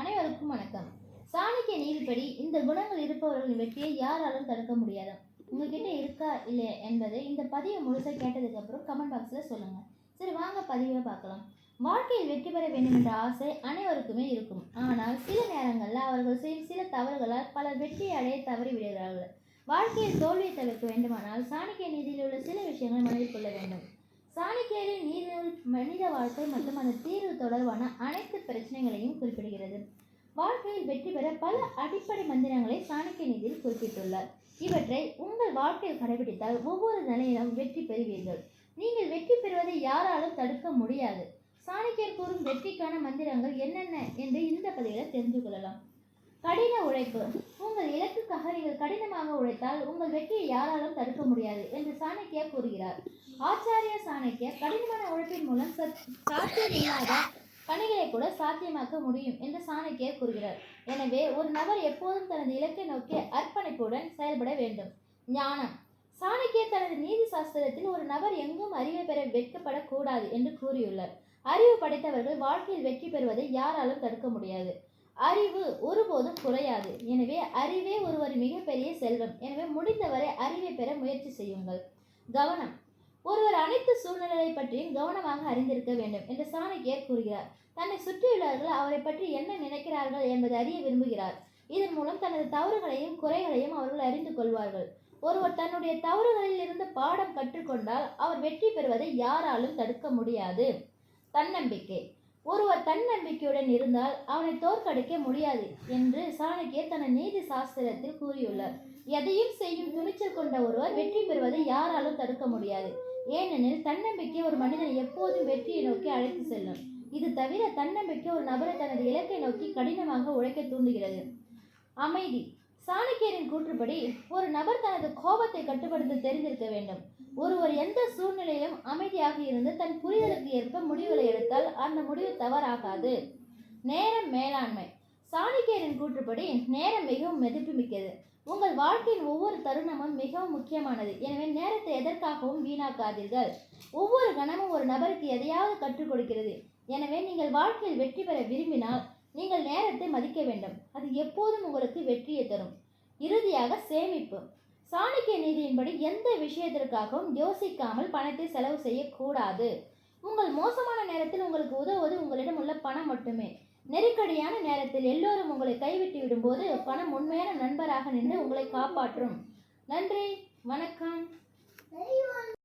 அனைவருக்கும் வணக்கம். சாணிக்க நீதிப்படி இந்த குணங்கள் இருப்பவர்களின் வெற்றியை யாராலும் தடுக்க முடியாது? உங்ககிட்ட இருக்கா இல்லை என்பதை இந்த பதிவை முழுசாக கேட்டதுக்கு அப்புறம் கமெண்ட் பாக்ஸில் சொல்லுங்க. சரி வாங்க பதிவை பார்க்கலாம். வாழ்க்கையில் வெற்றி பெற வேண்டும் என்ற ஆசை அனைவருக்குமே இருக்கும். ஆனால் சில நேரங்களில் அவர்கள் செய்யும் சில தவறுகளால் பலர் வெற்றி அடைய தவறி விடுகிறார்கள். வாழ்க்கையில் தோல்வியை தவிர்க்க வேண்டுமானால் சாணிக்க நீதியில் உள்ள சில விஷயங்களை மனதில் கொள்ள வேண்டும். சாணக்கியரின் நீதிநூல் மனித வாழ்க்கை மற்றும் அந்த தீர்வு தொடர்பான அனைத்து பிரச்சனைகளையும் குறிப்பிடுகிறது. வாழ்க்கையில் வெற்றி பெற பல அடிப்படை மந்திரங்களை சாணக்கிய நிதியில் குறிப்பிட்டுள்ளார். இவற்றை உங்கள் வாழ்க்கையில் கடைபிடித்தால் ஒவ்வொரு நிலையிலும் வெற்றி பெறுவீர்கள். நீங்கள் வெற்றி பெறுவதை யாராலும் தடுக்க முடியாது. சாணக்கியர் கூறும் வெற்றிக்கான மந்திரங்கள் என்னென்ன என்று இந்த பதிவில் தெரிந்து கொள்ளலாம். கடின உழைப்பு. உங்கள் இலக்குக்காக நீங்கள் கடினமாக உழைத்தால் உங்கள் வெற்றியை யாராலும் தடுக்க முடியாது என்று சாணக்கியா கூறுகிறார். ஆச்சாரிய சாணக்கியர் கடினமான உழைப்பின் மூலம் சத்- சாத்தியமில்லாத பணிகளை கூட சாத்தியமாக்க முடியும் என்று சாணக்கியர் கூறுகிறார். எனவே ஒரு நபர் எப்போதும் தனது இலக்கை நோக்கி அர்ப்பணிப்புடன் செயல்பட வேண்டும். ஞானம். சாணக்கியர் தனது நீதி சாஸ்திரத்தில் ஒரு நபர் எங்கும் அறிவை பெற வெட்கப்படக்கூடாது என்று கூறியுள்ளார். அறிவு படைத்தவர்கள் வாழ்க்கையில் வெற்றி பெறுவதை யாராலும் தடுக்க முடியாது. அறிவு ஒருபோதும் குறையாது. எனவே அறிவே ஒருவர் மிகப்பெரிய செல்வம். எனவே முடிந்தவரை அறிவை பெற முயற்சி செய்யுங்கள். கவனம். ஒருவர் அனைத்து சூழ்நிலைகளை பற்றியும் கவனமாக அறிந்திருக்க வேண்டும் என்று சாணக்கியர் கூறுகிறார். தன்னை சுற்றியுள்ளவர்கள் அவரை பற்றி என்ன நினைக்கிறார்கள் என்பதை அறிய விரும்புகிறார். இதன் மூலம் தனது தவறுகளையும் குறைகளையும் அவர்கள் அறிந்து கொள்வார்கள். ஒருவர் தன்னுடைய தவறுகளில் இருந்து பாடம் கற்றுக்கொண்டால் அவர் வெற்றி பெறுவதை யாராலும் தடுக்க முடியாது. தன்னம்பிக்கை. ஒருவர் தன்னம்பிக்கையுடன் இருந்தால் அவனை தோற்கடிக்க முடியாது என்று சாணக்கியர் தனது நீதி சாஸ்திரத்தில் கூறியுள்ளார். எதையும் செய்யும் துணிச்சல் கொண்ட ஒருவர் வெற்றி பெறுவதை யாராலும் தடுக்க முடியாது. ஏனெனில் தன்னம்பிக்கை ஒரு மனிதனை எப்போதும் வெற்றியை நோக்கி அழைத்து செல்லும். இது தவிர தன்னம்பிக்கை ஒரு நபரை தனது இலக்கை நோக்கி கடினமாக உழைக்க தூண்டுகிறது. அமைதி. சாணக்கியரின் கூற்றுப்படி ஒரு நபர் தனது கோபத்தை கட்டுப்படுத்த தெரிந்திருக்க வேண்டும். ஒருவர் எந்த சூழ்நிலையிலும் அமைதியாக இருந்து தன் புரிதலுக்கு ஏற்ப முடிவுகளை எடுத்தால் அந்த முடிவு தவறாகாது. நேரம் மேலாண்மை. சாணிக்கேரின் கூற்றுப்படி நேரம் மிகவும் மதிப்புமிக்கது. உங்கள் வாழ்க்கையின் ஒவ்வொரு தருணமும் மிகவும் முக்கியமானது. எனவே நேரத்தை எதற்காகவும் வீணாக்காதீர்கள். ஒவ்வொரு கணமும் ஒரு நபருக்கு எதையாவது கற்றுக் கொடுக்கிறது. எனவே நீங்கள் வாழ்க்கையில் வெற்றி பெற விரும்பினால் நீங்கள் நேரத்தை மதிக்க வேண்டும். அது எப்போதும் உங்களுக்கு வெற்றியை தரும். இறுதியாக சேமிப்பு. சாணக்கிய நீதியின்படி எந்த விஷயத்திற்காகவும் யோசிக்காமல் பணத்தை செலவு செய்யக்கூடாது. உங்கள் மோசமான நேரத்தில் உங்களுக்கு உதவுவது உங்களிடம் உள்ள பணம் மட்டுமே. நெருக்கடியான நேரத்தில் எல்லோரும் உங்களை கைவிட்டு விடும்போது பணம் உண்மையான நண்பராக நின்று உங்களை காப்பாற்றும். நன்றி. வணக்கம்.